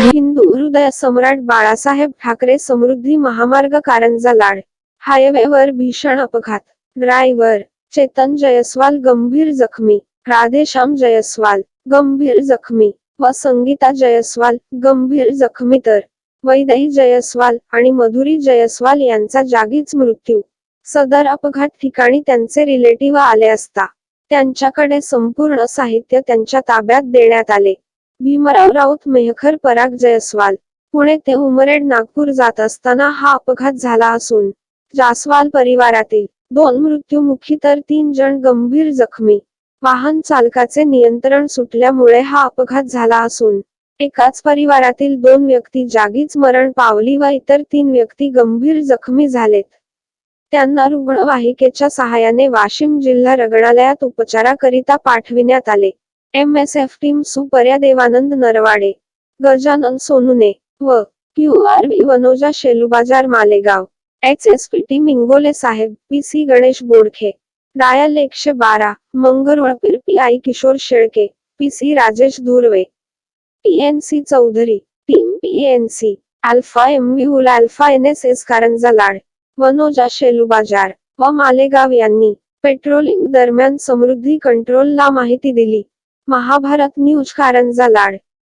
हिंदू हृदय सम्राट बाळासाहेब ठाकरे समृद्धी महामार्ग कारंजा लाड हायवेवर भीषण अपघात. ड्रायव्हर चेतन जयस्वाल गंभीर जखमी. राधेश्याम जयस्वाल गंभीर जखमी. व संगीता जयस्वाल गंभीर जखमी तर. वैदई जयस्वाल आणि मधुरी जयस्वाल यांचा जागीच मृत्यू. सदर अपघात ठिकाणी त्यांचे रिलेटिव्ह आले असता. त्यांच्याकडे संपूर्ण साहित्य त्यांच्या ताब्यात देण्यात आले. भीमराव राऊत मेहखर पराग जयस्वाल. पुणे ते उमरेड नागपूर जात असताना हा अपघात झाला असून जास्वाल परिवारातील दोन मृत्यूमुखी तर तीन जण गंभीर जखमी. वाहन चालकाचे नियंत्रण सुटल्यामुळे हा अपघात झाला असून एकाच परिवारातील दोन व्यक्ती जागीच मरण पावली व इतर तीन व्यक्ती गंभीर जखमी झालेत. त्यांना रुग्णवाहिकेच्या सहाय्याने वाशिम जिल्हा रुग्णालयात उपचाराकरिता पाठविण्यात आले. M S F team Suparya Devanand Narwade Gajanan Sonune व Q R V Wanoja Shelubazar Malegaon H S P T Mingole साहेब P C Ganesh Bodkhe dial एकशे बारा Mangrulpir P I Kishor Shelke P C Rajesh Dhurve P N C Chaudhari team P N C alpha M V alpha N S S Karanja Lad Wanoja Shelu Bazar व मालेगाव यांनी patrolling दरम्यान समृद्धी कंट्रोलला माहिती दिली. Mahabharat news Karanja लाड.